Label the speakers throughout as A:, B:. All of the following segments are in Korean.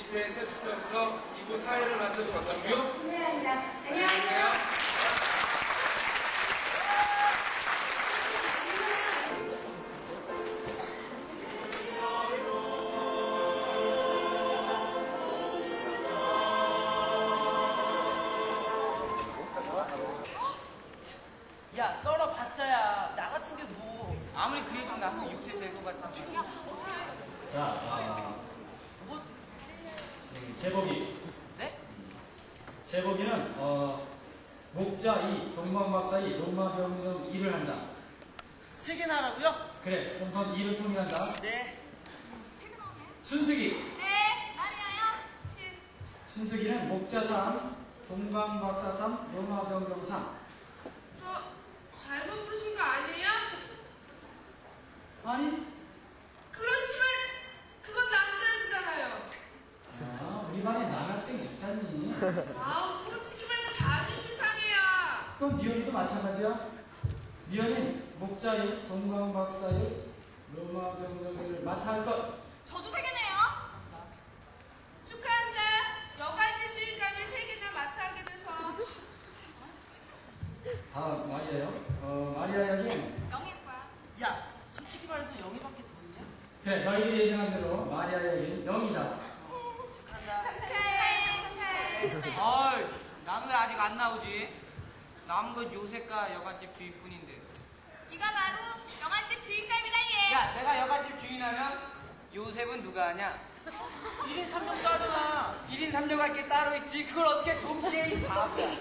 A: 2020회 세스컵에서 이곳 사회를 만들고
B: 왔다고요? 선생입니다.
A: 안녕하세요.
C: 야 떨어봤자야 나 같은 게 뭐 아무리 그 얘기는 나는 60 될 것 같아
D: 자 아. 제복이.
C: 네?
D: 제복이는, 어, 목자 이, 동방박사 이, 로마 병정 일을 한다.
C: 세 개나 하라고요?
D: 그래, 혼돈 일을 통일한다.
C: 네
D: 순수기.
B: 네, 아니에요. 신.
D: 순수기는 목자 3, 동방박사 3, 로마 병정 3.
B: 저 잘못 부르신 거 아니에요?
D: 아니,
B: 그렇지만 그건 남자이잖아요.
D: 아, 우리 반에 적잖니.
B: 아우, 솔직히 말해서 자존심 상해요.
D: 그건 미연이도 마찬가지야. 미연인 목자 일, 동방박사 일, 로마 병정 일을 맡아 할 것.
B: 저도 세 개네요. 축하한다. 여가지 주인감을 세 개나 맡아 하게 돼서
D: 다음 마리아요. 어, 마리아 여기는
B: 영예과.
C: 야 솔직히 말해서 영희밖에 더 있냐?
D: 그래, 너희들이 예상한 대로 마리아 0이다.
C: 축하한다
B: 축하해. 축하해.
C: 어이 나는 왜 아직 안 나오지? 남은 건 요새가 여관집 주인뿐인데
B: 이가 바로 영화집 주인감이다 얘.
C: 야 내가 여관집 주인하면 요셉은 누가 하냐? 1인 3명 따르나 1인 3명 할게 따로 있지 그걸 어떻게 동시에 이 바보야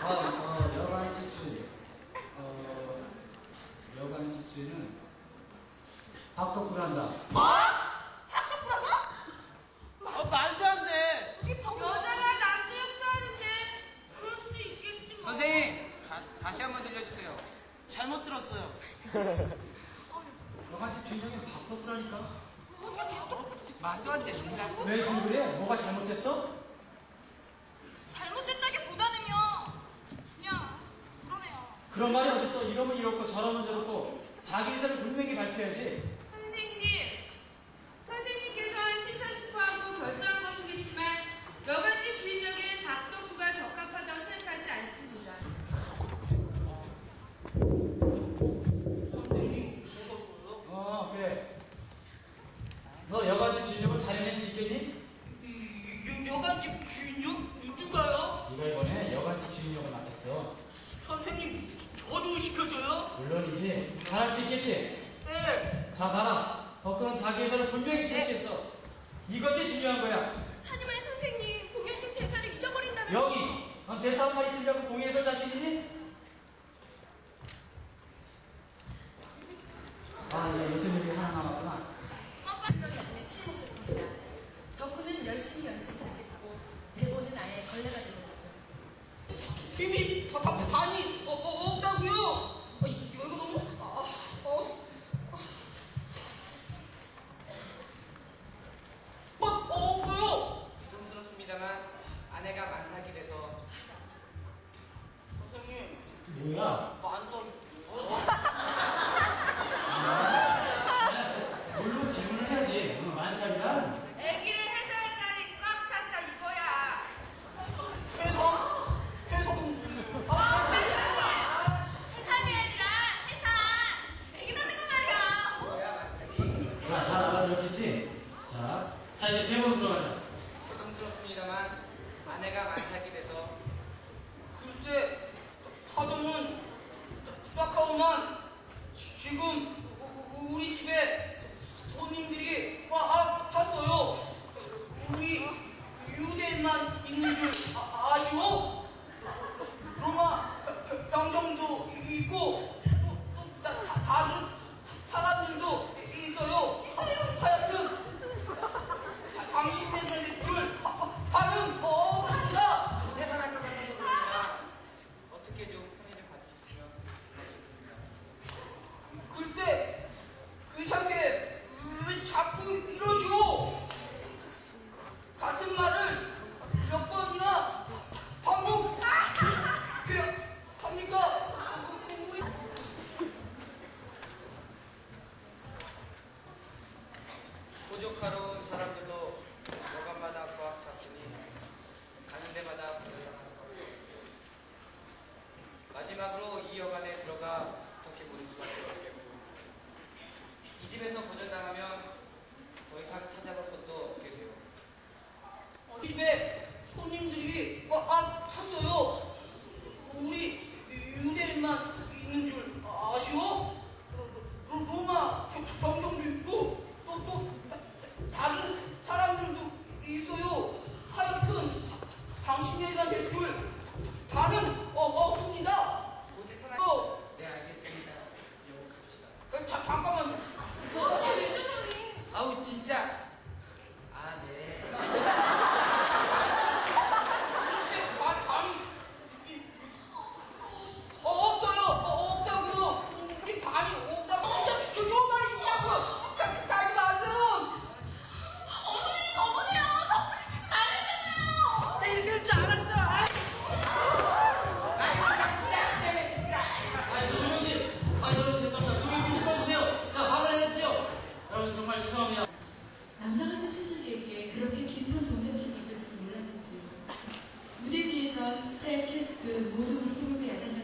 D: 다음, 어, 여관 집주인. 어, 여관 집주인은 박덕구를 한다.
B: 뭐? 바꿔보라고?
C: 어 말도 안돼
B: 여자가 남자 역할하는데 그럴 수도 있겠지 뭐.
C: 선생님 자, 다시 한번 들려주세요 잘못 들었어요
D: 집주인 중에 박덕구라니까.
C: 말도 안 돼, 진짜.
D: 왜 그래? 뭐가 잘못됐어?
B: 잘못됐다기보다는요. 그냥 그러네요.
D: 그런 말이 어딨어. 이러면 이렇고 저러면 저렇고. 자기 의사를 분명히 밝혀야지.
B: 선생님, 선생님께서 심사숙고하고 결정한 것이겠지만 여가지 주인역에 박덕구가 적합하다고 생각하지 않습니다.
D: 어, 그래. 너 여관 집주인력을 잘 해낼 수 있겠니?
C: 여관집 주인요? 누가요?
D: 네가 이번에 여관 집주인력을 맡았어.
C: 선생님, 저도 시켜줘요?
D: 물론이지. 잘할 수 있겠지?
C: 네.
D: 자, 봐라. 덕구는 자기 의사를 분명히 표시했어. 이것이 중요한 거야.
B: 하지만 선생님, 공연중 대사를 잊어버린다면
D: 여기, 넌 대사 한 마디 들자고 공연설 자신이니? 아, 이제 요새님이 하나 남았구나.
E: 틀림없었습니다. 덕구는 열심히 연습 시작했고 대본은 아예 걸레가 되어버렸죠.
C: 힘이 바, 바, 반이 어, 어, 없다고요? 아, 이거 너무 아, 어. 어, 어, 뭐요? 죄송스럽습니다만 아내가 만삭이 돼서 선생님
D: 뭐야?
C: 만삭
D: 물론 질문을 해야지. 어, 만살이란?
B: 애기를 해산했다니 꽉 찼다 이거야.
C: 해성 해성
B: 해삼이 아니라 해산. 애기 낳는 거 말이야.
D: 자, 잘 알아들었겠지? 자, 자, 이제 대본 들어가자.
C: 죄송스럽습니다만 아내가 만삭이 돼서 글쎄 사정은 딱하고만 지금 우리 집에 추적하러 온 사람들로 여간마다 고압 찼으니 가는 데마다 마지막으로 이 여간에 들어가 어떻게 보는 수밖에 없겠고 이 집에서 고전당하면 我请假。 남자 같은 추슬리에게 그렇게 깊은 동정심이 있을지 몰랐었지요. 모두 물품을 야단했